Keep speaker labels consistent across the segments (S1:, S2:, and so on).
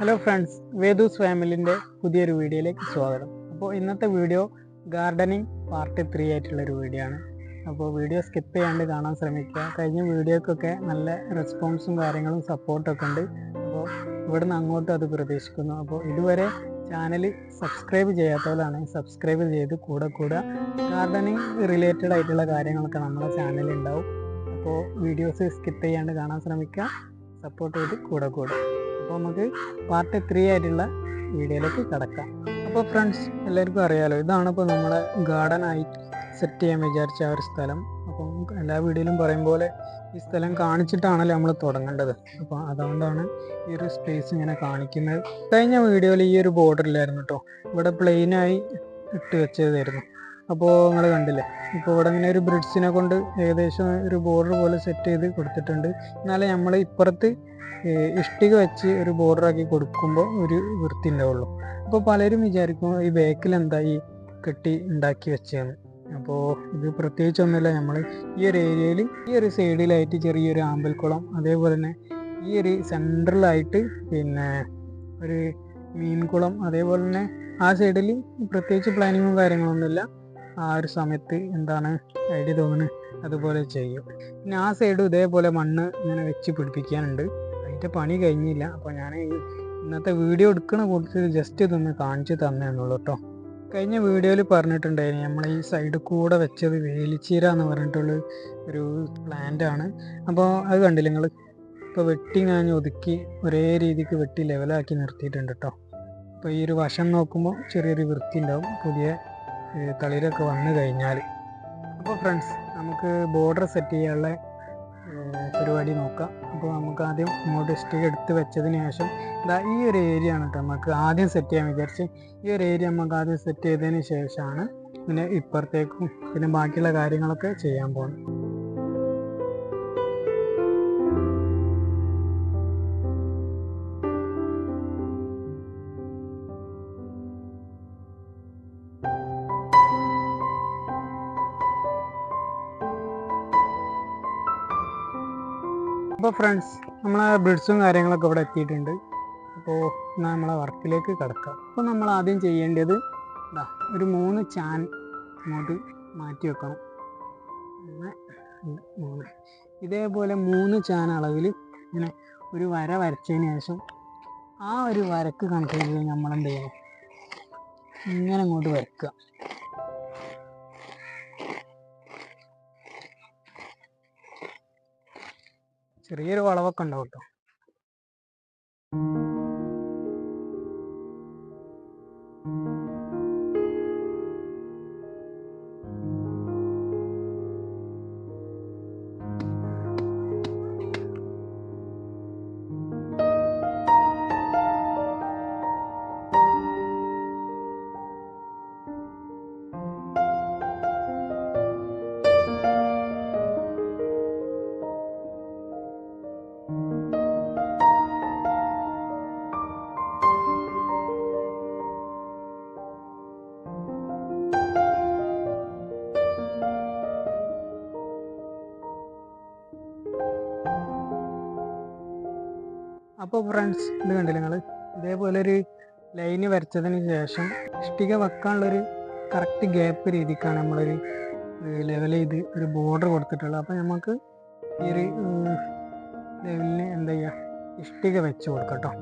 S1: Hello friends വേദൂസ് ഫാമിലിന്റെ പുതിയൊരു വീഡിയോയിലേക്ക് സ്വാഗതം. അപ്പോൾ ഇന്നത്തെ വീഡിയോ ഗാർഡനിങ് പാർട്ട് ത്രീ ആയിട്ടുള്ളൊരു വീഡിയോ ആണ്. അപ്പോൾ വീഡിയോ സ്കിപ്പ് ചെയ്യാണ്ട് കാണാൻ ശ്രമിക്കുക. കഴിഞ്ഞ വീഡിയോക്കൊക്കെ നല്ല റെസ്പോൺസും കാര്യങ്ങളും സപ്പോർട്ടൊക്കെ ഉണ്ട്. അപ്പോൾ ഇവിടുന്ന് അങ്ങോട്ടും അത് പ്രതീക്ഷിക്കുന്നു. അപ്പോൾ ഇതുവരെ ചാനൽ സബ്സ്ക്രൈബ് ചെയ്യാത്തവരാണെങ്കിൽ സബ്സ്ക്രൈബ് ചെയ്ത് കൂടെ കൂടെ ഗാർഡനിങ് റിലേറ്റഡ് ആയിട്ടുള്ള കാര്യങ്ങളൊക്കെ നമ്മുടെ ചാനലിൽ ഉണ്ടാവും. അപ്പോൾ വീഡിയോസ് സ്കിപ്പ് ചെയ്യാണ്ട് കാണാൻ ശ്രമിക്കുക. സപ്പോർട്ട് ചെയ്ത് കൂടെ കൂടെ. അപ്പോൾ നമുക്ക് പാർട്ട് ത്രീ ആയിട്ടുള്ള വീഡിയോയിലേക്ക് കിടക്കാം. അപ്പോൾ ഫ്രണ്ട്സ് എല്ലാവർക്കും അറിയാലോ ഇതാണ് ഇപ്പോൾ ഗാർഡൻ ആയി സെറ്റ് ചെയ്യാൻ വിചാരിച്ച ആ ഒരു സ്ഥലം. അപ്പം എല്ലാ വീഡിയോയിലും പറയും പോലെ ഈ സ്ഥലം കാണിച്ചിട്ടാണല്ലോ നമ്മൾ തുടങ്ങേണ്ടത്. അപ്പോൾ അതുകൊണ്ടാണ് ഈ ഒരു സ്പേസ് ഇങ്ങനെ കാണിക്കുന്നത്. കഴിഞ്ഞ വീഡിയോയിൽ ഈ ഒരു ബോർഡറിലായിരുന്നു കേട്ടോ ഇവിടെ പ്ലെയിനായി ഇട്ട് വെച്ചതായിരുന്നു. അപ്പോൾ നിങ്ങൾ കണ്ടില്ലേ? ഇപ്പോൾ ഇവിടെ ഇങ്ങനെ ഒരു ബ്രിഡ്സിനെ കൊണ്ട് ഏകദേശം ഒരു ബോർഡർ പോലെ സെറ്റ് ചെയ്ത് കൊടുത്തിട്ടുണ്ട്. എന്നാലേ നമ്മൾ ഇപ്പുറത്ത് ഇഷ്ടിക വെച്ച് ഒരു ബോർഡർ ആക്കി കൊടുക്കുമ്പോൾ ഒരു വൃത്തി ഉണ്ടാവുള്ളൂ. അപ്പോൾ പലരും വിചാരിക്കും ഈ ബേക്കിൽ എന്താ ഈ കെട്ടി ഉണ്ടാക്കി വെച്ചതെന്ന് അപ്പോൾ ഇത് പ്രത്യേകിച്ചൊന്നുമില്ല നമ്മൾ ഈ ഒരു ഏരിയയിൽ ഈ ഒരു സൈഡിലായിട്ട് ചെറിയൊരു ആമ്പൽക്കുളം അതേപോലെ തന്നെ ഈ ഒരു സെൻട്രലായിട്ട് പിന്നെ ഒരു മീൻകുളം അതേപോലെ തന്നെ ആ സൈഡിൽ പ്രത്യേകിച്ച് പ്ലാനിങ്ങും കാര്യങ്ങളൊന്നുമില്ല. ആ ഒരു സമയത്ത് എന്താണ് ഐഡിയ തോന്നുന്നത് അതുപോലെ ചെയ്യും. പിന്നെ ആ സൈഡും ഇതേപോലെ മണ്ണ് ഇങ്ങനെ വെച്ച് പിടിപ്പിക്കാനുണ്ട്. അതിന്റെ പണി കഴിഞ്ഞില്ല. അപ്പോൾ ഞാൻ ഇന്നത്തെ വീഡിയോ എടുക്കണ കൂട്ടത്തിൽ ജസ്റ്റ് ഇതൊന്ന് കാണിച്ചു തന്നേന്നുള്ളൂ കേട്ടോ കഴിഞ്ഞ വീഡിയോയിൽ പറഞ്ഞിട്ടുണ്ടായിരുന്നു നമ്മൾ ഈ സൈഡ് കൂടെ വെച്ചത് വേലിച്ചീര എന്ന് പറഞ്ഞിട്ടുള്ള ഒരു പ്ലാന്റ് ആണ്. അപ്പോൾ അത് കണ്ടില്ല നിങ്ങൾ ഇപ്പോൾ വെട്ടി ഞാൻ ഒതുക്കി ഒരേ രീതിക്ക് വെട്ടി ലെവലാക്കി നിർത്തിയിട്ടുണ്ട് കേട്ടോ അപ്പോൾ ഈ ഒരു വശം നോക്കുമ്പോൾ ചെറിയൊരു വൃത്തി ഉണ്ടാവും പുതിയ തളിരൊക്കെ വന്നു കഴിഞ്ഞാൽ അപ്പോൾ ഫ്രണ്ട്സ് നമുക്ക് ബോർഡർ സെറ്റ് ചെയ്യാനുള്ള പരിപാടി നോക്കാം. അപ്പോൾ നമുക്ക് ആദ്യം ഇങ്ങോട്ട് ഇഷ്ടിക എടുത്ത് വെച്ചതിന് ശേഷം ഇതാ ഈ ഒരു ഏരിയ ആണ് കേട്ടോ നമുക്ക് ആദ്യം സെറ്റ് ചെയ്യാൻ വിചാരിച്ച്. ഈ ഒരു ഏരിയ നമുക്ക് ആദ്യം സെറ്റ് ചെയ്തതിന് ശേഷമാണ് പിന്നെ ഇപ്പുറത്തേക്കും പിന്നെ ബാക്കിയുള്ള കാര്യങ്ങളൊക്കെ ചെയ്യാൻ പോകുന്നത്. അപ്പോൾ ഫ്രണ്ട്സ് നമ്മളെ ബ്രിഡ്സും കാര്യങ്ങളൊക്കെ ഇവിടെ എത്തിയിട്ടുണ്ട്. അപ്പോൾ എന്നാൽ നമ്മളെ വർക്കിലേക്ക് കിടക്കാം. അപ്പോൾ നമ്മൾ ആദ്യം ചെയ്യേണ്ടത് ഇതാ ഒരു മൂന്ന് ചാൻ ഇങ്ങോട്ട് മാറ്റി വെക്കണം. ഒന്ന് മൂന്ന്. ഇതേപോലെ മൂന്ന് ചാൻ അളവിൽ ഇങ്ങനെ ഒരു വര വരച്ചതിന് ശേഷം ആ ഒരു വരക്ക് കണക്ക് ചെയ്ത് നമ്മൾ എന്ത് ചെയ്യണം? ഇങ്ങനെ അങ്ങോട്ട് വരക്കുക. ചെറിയൊരു വളവൊക്കെ ഉണ്ടാവും കേട്ടോ. അപ്പോൾ ഫ്രണ്ട്സ് ഇത് കണ്ടില്ല നിങ്ങൾ ഇതേപോലെ ഒരു ലൈന് വരച്ചതിന് ശേഷം ഇഷ്ടിക വെക്കാനുള്ളൊരു കറക്റ്റ് ഗ്യാപ്പ് രീതിക്കാണ് നമ്മളൊരു ലെവൽ ചെയ്ത് ഒരു ബോർഡർ കൊടുത്തിട്ടുള്ളത്. അപ്പോൾ നമുക്ക് ഈ ഒരു ലെവലിന് എന്താ ചെയ്യുക ഇഷ്ടിക വെച്ച് കൊടുക്കാം കേട്ടോ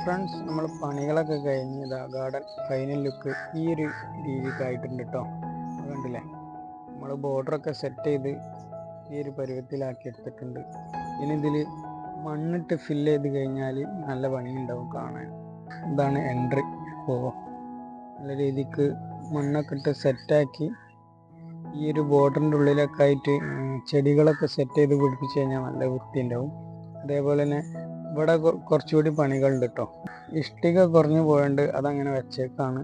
S1: ഫ്രണ്ട്സ് നമ്മൾ പണികളൊക്കെ കഴിഞ്ഞ് ഇതാ ഗാർഡൻ ഫൈനൽ ലുക്ക് ഈ ഒരു രീതിക്കായിട്ടുണ്ട് കേട്ടോ കണ്ടില്ലേ? നമ്മൾ ബോർഡറൊക്കെ സെറ്റ് ചെയ്ത് ഈ ഒരു പരുവത്തിലാക്കി എടുത്തിട്ടുണ്ട്. ഇനി ഇതിൽ മണ്ണിട്ട് ഫില്ല് ചെയ്ത് കഴിഞ്ഞാൽ നല്ല പണിയുണ്ടാവും കാണാൻ. ഇതാണ് എൻട്രി അപ്പോൾ നല്ല രീതിക്ക് മണ്ണൊക്കെ ഇട്ട് സെറ്റാക്കി ഈ ഒരു ബോർഡറിന്റെ ഉള്ളിലൊക്കെ ആയിട്ട് ചെടികളൊക്കെ സെറ്റ് ചെയ്ത് പിടിപ്പിച്ച് കഴിഞ്ഞാൽ നല്ല വൃത്തി ഉണ്ടാവും അതേപോലെ തന്നെ ഇവിടെ കുറച്ചുകൂടി പണികളുണ്ട് കേട്ടോ ഇഷ്ടിക കുറഞ്ഞു പോയുണ്ട് അതങ്ങനെ വെച്ചേക്കാണ്.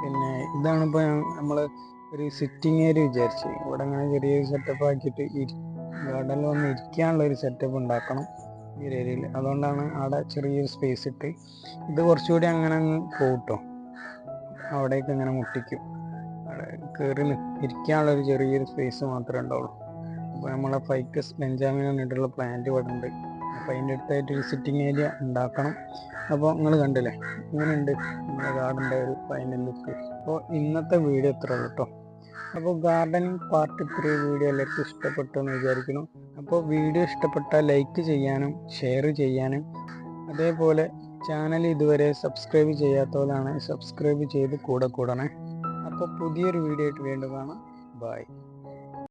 S1: പിന്നെ ഇതാണ് ഇപ്പോൾ നമ്മൾ ഒരു സിറ്റിംഗ് ഏരിയ വിചാരിച്ച്. ഇവിടെ അങ്ങനെ ചെറിയൊരു സെറ്റപ്പ് ആക്കിയിട്ട് ഗാർഡനിൽ വന്ന് ഇരിക്കാനുള്ള ഒരു സെറ്റപ്പ് ഉണ്ടാക്കണം ഈ ഏരിയയിൽ അതുകൊണ്ടാണ് അവിടെ ചെറിയൊരു സ്പേസ് ഇട്ട് ഇത് കുറച്ചുകൂടി അങ്ങനെ അങ്ങ് പോകട്ടോ അവിടേക്ക് ഇങ്ങനെ മുട്ടിക്കും. അവിടെ കയറി ഇരിക്കാനുള്ള ഒരു ചെറിയൊരു സ്പേസ് മാത്രമേ ഉണ്ടാവുള്ളൂ. അപ്പോൾ നമ്മളെ ഫൈക്കസ് ബെഞ്ചാമിൻ എന്നിട്ടുള്ള പ്ലാന്റ് ഇവിടെ ഉണ്ട്. അപ്പോൾ അതിന്റെ അടുത്തായിട്ട് ഒരു സിറ്റിംഗ് ഏരിയ ഉണ്ടാക്കണം. അപ്പോൾ നിങ്ങൾ കണ്ടില്ലേ ഇങ്ങനെയുണ്ട് നമ്മുടെ ഗാർഡന്റെ ഒരു ഫൈനൽ ലുക്ക് അപ്പോൾ ഇന്നത്തെ വീഡിയോ ഇത്ര ഉള്ളൂ കേട്ടോ അപ്പോൾ ഗാർഡനിങ് പാർട്ട് ത്രീ വീഡിയോ എല്ലാവർക്കും ഇഷ്ടപ്പെട്ടു എന്ന് വിചാരിക്കുന്നു. അപ്പോൾ വീഡിയോ ഇഷ്ടപ്പെട്ടാൽ ലൈക്ക് ചെയ്യാനും ഷെയർ ചെയ്യാനും അതേപോലെ ചാനൽ ഇതുവരെ സബ്സ്ക്രൈബ് ചെയ്യാത്തവരാണ് സബ്സ്ക്രൈബ് ചെയ്ത് കൂടെ കൂടണേ. അപ്പോൾ പുതിയൊരു വീഡിയോ ആയിട്ട് വീണ്ടും കാണാം. ബൈ